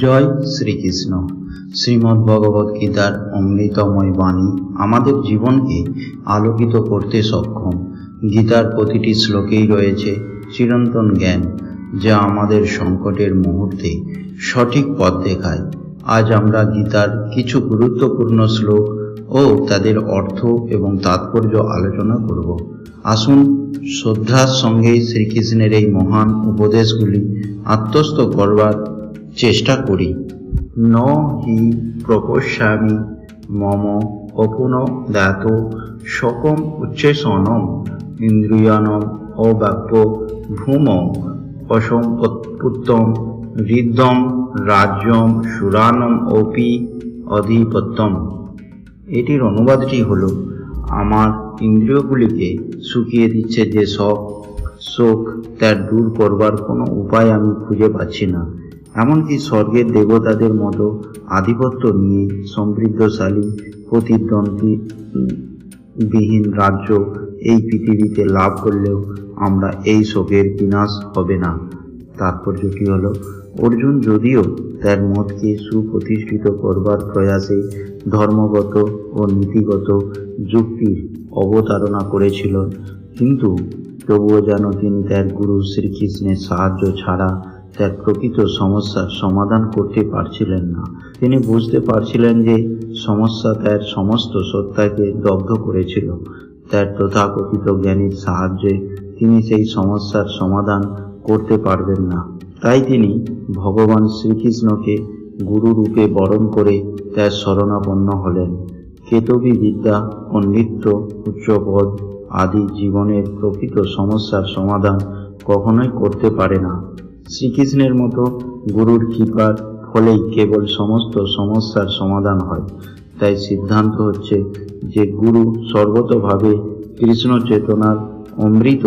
জয় শ্রীকৃষ্ণ। শ্রীমদ্ ভগবদ গীতার অমৃতময় বাণী আমাদের জীবনকে আলোকিত করতে সক্ষম। গীতার প্রতিটি শ্লোকেই রয়েছে চিরন্তন জ্ঞান, যা আমাদের সংকটের মুহূর্তে সঠিক পথ দেখায়। আজ আমরা গীতার কিছু গুরুত্বপূর্ণ শ্লোক ও তাদের অর্থ এবং তাৎপর্য আলোচনা করব। আসুন শ্রদ্ধার সঙ্গে শ্রীকৃষ্ণের এই মহান উপদেশগুলি আত্মস্থ করবার চেষ্টা করি। ন হি প্রপশ্যামি মম অপুন দাত শকম উচ্চেষণম ইন্দ্রিয়ানম অব্যাপ্য ভূম অসম্পত্তম হৃদম রাজ্যম সুরানম অপি অধিপত্যম। এটির অনুবাদটি হলো, আমার ইন্দ্রিয়গুলিকে শুকিয়ে দিচ্ছে যে সব শোক তার দূর করবার কোনো উপায় আমি খুঁজে পাচ্ছি না। এমনকি স্বর্গের দেবতাদের মতো আধিপত্য নিয়ে সমৃদ্ধশালী প্রতিদ্বন্দ্বী বিহীন রাজ্য এই পৃথিবীতে লাভ করলেও আমরা এই শোকের বিনাশ হবে না। তাৎপর্যটি হলো? অর্জুন যদিও তার মতকে সুপ্রতিষ্ঠিত করবার প্রয়াসে ধর্মগত ও নীতিগত যুক্তির অবতারণা করেছিল কিন্তু তবুও যেন তিনি তার গুরু শ্রীকৃষ্ণের সাহায্য ছাড়া তার প্রকৃত সমস্যার সমাধান করতে পারছিলেন না। তিনি বুঝতে পারছিলেন যে সমস্যা তার সমস্ত সত্তাকে দগ্ধ করেছিল। তার তথাকথিত জ্ঞানীর সাহায্যে তিনি সেই সমস্যার সমাধান করতে পারবেন না। তাই তিনি ভগবান শ্রীকৃষ্ণকে গুরু রূপে বরণ করে তার শরণাপন্ন হলেন। কেতবী বিদ্যা ও নৃত্য, উচ্চপদ আদি জীবনের প্রকৃত সমস্যার সমাধান কখনোই করতে পারে না। শ্রীকৃষ্ণের মতো গুরুর কৃপার ফলেই কেবল সমস্ত সমস্যার সমাধান হয়। তাই সিদ্ধান্ত হচ্ছে যে গুরু সর্বতভাবে কৃষ্ণ চেতনার অমৃত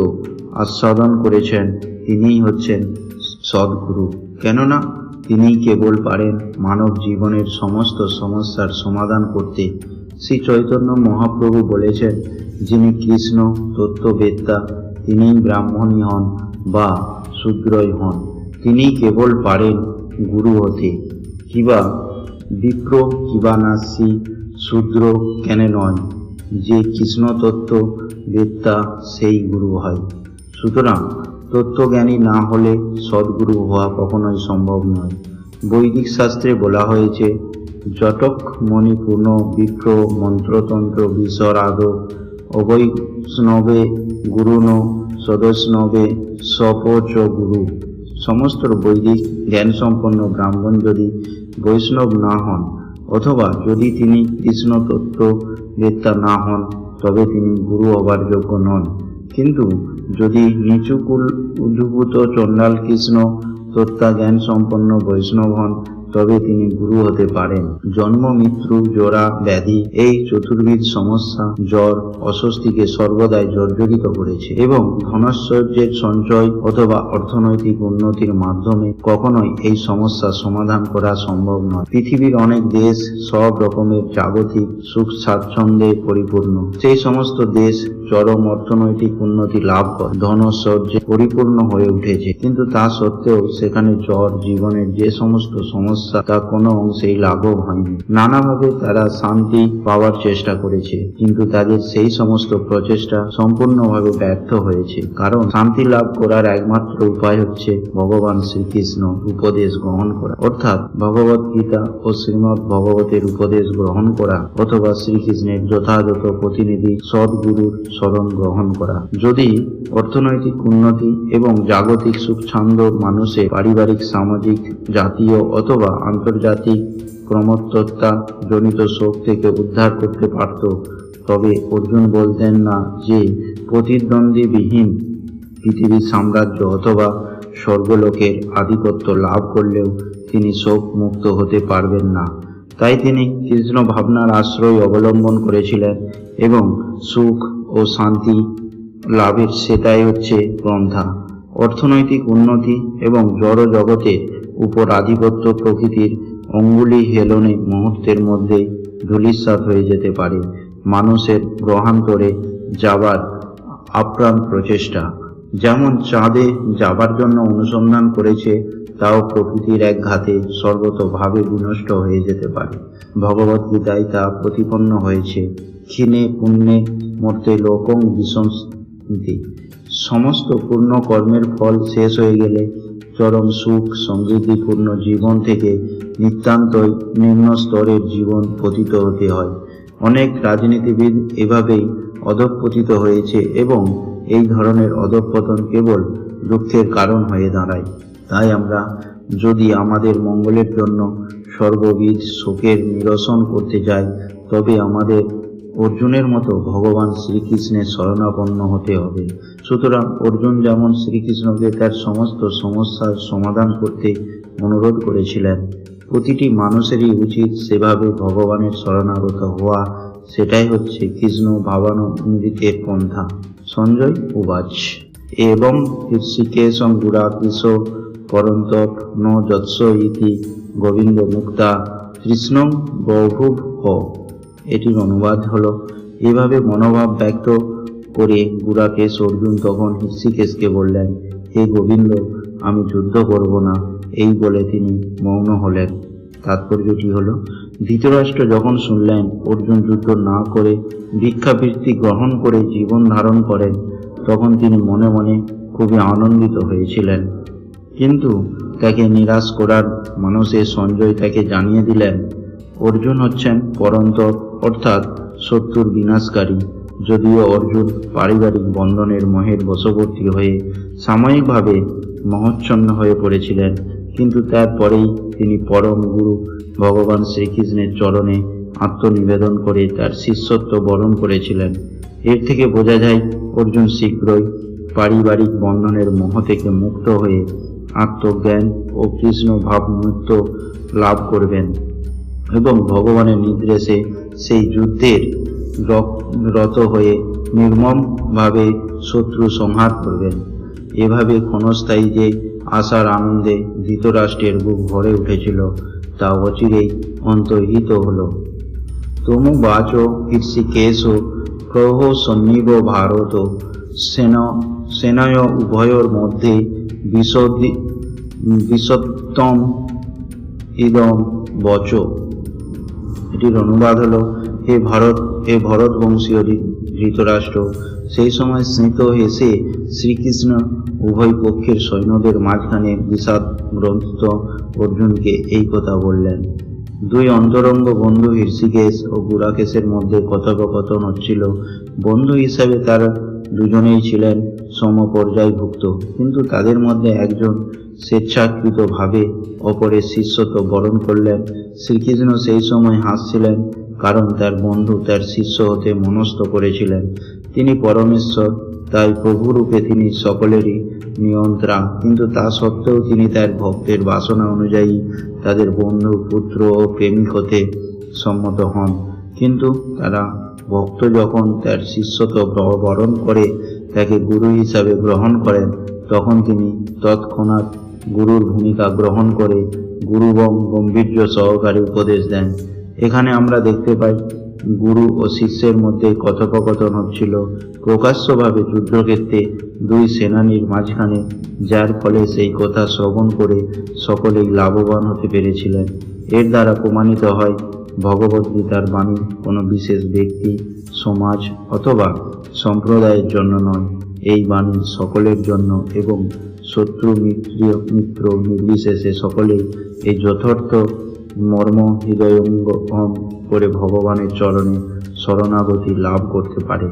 আস্বাদন করেছেন, তিনিই হচ্ছেন সদ্গুরু। কেননা তিনি কেবল পারেন মানব জীবনের সমস্ত সমস্যার সমাধান করতে। শ্রী চৈতন্য মহাপ্রভু বলেছেন, যিনি কৃষ্ণ তত্ত্ববেত্তা তিনিই ব্রাহ্মণী হন বা শূদ্রই হন। তিনি কেবল পারেন গুরু হতে। কিবা বিপ্র কিবা নাসি, শূদ্র কেন নয়। যে কৃষ্ণ তত্ত্ব বেত্তা সেই গুরু হয়। সুতরাং তত্ত্বজ্ঞানী না হলে সদ্গুরু হওয়া কখনোই সম্ভব নয়। বৈদিক শাস্ত্রে বলা হয়েছে জটক মণিপূর্ণ বিপ্র মন্ত্রতন্ত্র বিশ্বরাগ অবৈষ্ণবে গুরুণ সদস্নবে সপচ গুরু। সমস্ত বৈদিক জ্ঞানসম্পন্ন ব্রাহ্মণ যদি বৈষ্ণব না হন, অথবা যদি তিনি কৃষ্ণ তত্ত্ব বেত্তা না হন, তবে তিনি গুরু হবার যোগ্য নন। কিন্তু যদি নিচুকুল উদ্ভূত চণ্ডাল কৃষ্ণ তত্ত্বা জ্ঞান সম্পন্ন বৈষ্ণব হন তবে তিনি গুরু হতে পারেন। জন্ম, মৃত্যু, জোড়া, ব্যাধি এই চতুর্বিধ সমস্যা, জ্বর, অস্বস্তিকে সর্বদাই জর্জরিত করেছে এবং ধনৈশ্বর্যের সঞ্চয় অথবা অর্থনৈতিক উন্নতির মাধ্যমে কখনোই এই সমস্যা সমাধান করা সম্ভব নয়। পৃথিবীর অনেক দেশ সব রকমের জাগতিক সুখ স্বাচ্ছন্দ্যে পরিপূর্ণ। সেই সমস্ত দেশ চরম অর্থনৈতিক উন্নতি লাভ করে। ধনৈশ্বর্যে পরিপূর্ণ হয়ে উঠেছে। কিন্তু তা সত্ত্বেও সেখানে জ্বর, জীবনের যে সমস্ত সমস্যা তা কোনো অংশেই লাঘব হয়নি। নানাভাবে তারা শান্তি পাওয়ার চেষ্টা করেছে, কিন্তু তাদের সেই সমস্ত প্রচেষ্টা সম্পূর্ণভাবে ব্যর্থ হয়েছে। কারণ শান্তি লাভ করার একমাত্র উপায় হচ্ছে ভগবান শ্রীকৃষ্ণ উপদেশ গ্রহণ করা। অর্থাৎ ভগবত গীতা ও শ্রীমৎ ভগবতের উপদেশ গ্রহণ করা, অথবা শ্রীকৃষ্ণের যথাযথ প্রতিনিধি সদ্গুরুর স্মরণ গ্রহণ করা। যদি অর্থনৈতিক উন্নতি এবং জাগতিক সুখ ছন্দ মানুষের পারিবারিক, সামাজিক, জাতীয় অথবা আন্তর্জাতিক ক্রমোত্তরতা জনিত শোক থেকে উদ্ধার করতে পারত। তবে অর্জুন বলতেন না যে, প্রতিদ্বন্দ্বীবিহীন পৃথিবীর সাম্রাজ্য অথবা স্বর্গলোকের আধিপত্য লাভ করলেও তিনি শোক মুক্ত হতে পারবেন না। তাই তিনি কৃষ্ণ ভাবনার আশ্রয় অবলম্বন করেছিলেন এবং সুখ ও শান্তি লাভের সেটাই হচ্ছে পন্থা। অর্থনৈতিক উন্নতি এবং জড় জগতের উপর আধিপত্য প্রকৃতির অঙ্গুলি হেলনে মুহূর্তের মধ্যে ধূলিসাৎ হয়ে যেতে পারে। মানুষের গ্রহান্তরে যাবার আপ্রাণ প্রচেষ্টা। যেমন চাঁদে যাবার জন্য অনুসন্ধান করেছে, তাও প্রকৃতির এক ঘাতে সর্বতভাবে বিনষ্ট হয়ে যেতে পারে। ভগবদ্গীতায় তা প্রতিপন্ন হয়েছে। ক্ষীণে পুণ্যে মর্তে লোকং বিসংস্তি সমস্ত পূর্ণ কর্মের ফল শেষ হয়ে গেলে চরম সুখ সমৃদ্ধিপূর্ণ জীবন থেকে নিতান্তই নিম্ন স্তরের জীবন পতিত হতে হয়। অনেক রাজনীতিবিদ এভাবেই অধঃপতিত হয়েছে এবং এই ধরনের অধঃপতন কেবল দুঃখের কারণ হয়ে দাঁড়ায়। তাই আমরা যদি আমাদের মঙ্গলের জন্য সর্ববিধ শোকের নিরসন করতে যাই, তবে আমাদের অর্জুনের মতো ভগবান শ্রীকৃষ্ণের শরণাপন্ন হতে হবে। সুতরাং অর্জুন যেমন শ্রীকৃষ্ণকে তার সমস্ত সমস্যার সমাধান করতে অনুরোধ করেছিলেন, প্রতিটি মানুষেরই উচিত সেভাবে ভগবানের শরণাগত হওয়া, সেটাই হচ্ছে কৃষ্ণ ভাবানন্দিতের পন্থা। সঞ্জয় উবাচ। এবং ঋষিকেশং গুড়াকৃষ পরন্তপ ন যৎস ইতি গোবিন্দ মুক্তা। কৃষ্ণ বহুভ হ এটির অনুবাদ হলো, এভাবে মনোভাব ব্যক্ত করে গুড়াকেশ অর্জুন তখন ঋষিকেশকে বললেন, হে গোবিন্দ, আমি যুদ্ধ করব না। এই বলে তিনি মৌন হলেন। তাৎপর্যটি হলো, ধৃতরাষ্ট্র যখন শুনলেন, অর্জুন যুদ্ধ না করে ভিক্ষাবৃত্তি গ্রহণ করে জীবন ধারণ করেন, তখন তিনি মনে মনে খুবই আনন্দিত হয়েছিলেন। কিন্তু তাকে নিরাশ করার মানুষের সঞ্জয় তাকে জানিয়ে দিলেন অর্জুন হচ্ছেন পরন্তর অর্থাৎ শত্রুর বিনাশকারী। যদিও অর্জুন পারিবারিক বন্ধনের মোহের বশবর্তী হয়ে সাময়িকভাবে মহচ্ছন্ন হয়ে পড়েছিলেন, কিন্তু তারপরেই তিনি পরম গুরু ভগবান শ্রীকৃষ্ণের চরণে আত্মনিবেদন করে তার শিষ্যত্ব বরণ করেছিলেন। এর থেকে বোঝা যায় অর্জুন শীঘ্রই পারিবারিক বন্ধনের মোহ থেকে মুক্ত হয়ে আত্মজ্ঞান ও কৃষ্ণ ভাবমুক্ত লাভ করবেন। এবং ভগবানের নির্দেশে সেই যুদ্ধের রত হয়ে নির্মমভাবে শত্রু সংহার করবেন। এভাবে ক্ষণস্থায়ী যে আশার আনন্দে ধৃতরাষ্ট্রের বুক ভরে উঠেছিল, তা অচিরেই অন্তর্হিত হল। তমু বাচ কৃষিকেশ প্রহ সন্নিব ভারত। সেন সেনয় উভয়র মধ্যে বিশদি বিশত্তম ইদম বচ। এটির অনুবাদ হলো, হে ভারত, হে ভরত বংশীয় ধৃতরাষ্ট্র। সেই সময় স্মিত হেসে শ্রীকৃষ্ণ উভয় পক্ষের সৈন্যদের মাঝখানে বিষাদ গ্রন্থিত অর্জুনকে এই কথা বললেন, দুই অন্তরঙ্গ বন্ধু হৃষিকেশ ও গুড়াকেশের মধ্যে কথোপকথন হচ্ছিল। বন্ধু হিসাবে তারা দুজনেই ছিলেন সমপর্যায়ভুক্ত, কিন্তু তাদের মধ্যে একজন স্বেচ্ছাকৃতভাবে অপরের শিষ্যত্ব বরণ করলেন। শ্রীকৃষ্ণ সেই সময় হাসছিলেন, কারণ তার বন্ধু তার শিষ্য হতে মনস্থ করেছিলেন। তিনি পরমেশ্বর, তাই প্রভুরূপে তিনি সকলেরই নিয়ন্ত্রণ কিন্তু তা সত্ত্বেও তিনি তার ভক্তের বাসনা অনুযায়ী তাদের বন্ধু, পুত্র ও প্রেমিক হতে সম্মত হন। কিন্তু তারা ভক্ত যখন তার শিষ্যত্ব বরণ করে, তাকে গুরু হিসাবে গ্রহণ করেন, তখন তিনি তৎক্ষণাৎ গুরুর ভূমিকা গ্রহণ করে গুরুবং গম্ভীর্য সহকারে উপদেশ দেন। এখানে আমরা দেখতে পাই, গুরু ও শিষ্যের মধ্যে কথোপকথন হচ্ছিল। প্রকাশ্যভাবে যুদ্ধক্ষেত্রে দুই সেনানীর মাঝখানে, যার ফলে সেই কথা শ্রবণ করে সকলেই লাভবান হতে পেরেছিলেন। এর দ্বারা প্রমাণিত হয় ভগবদ্গীতার বাণী কোনো বিশেষ ব্যক্তি, সমাজ অথবা সম্প্রদায়ের জন্য নয়। এই বাণী সকলের জন্য এবং শত্রু, মিত্র মিত্র নির্বিশেষে সকলেই এই যথার্থ মর্ম হৃদয়ঙ্গম করে ভগবানের চরণে শরণাগতি লাভ করতে পারে।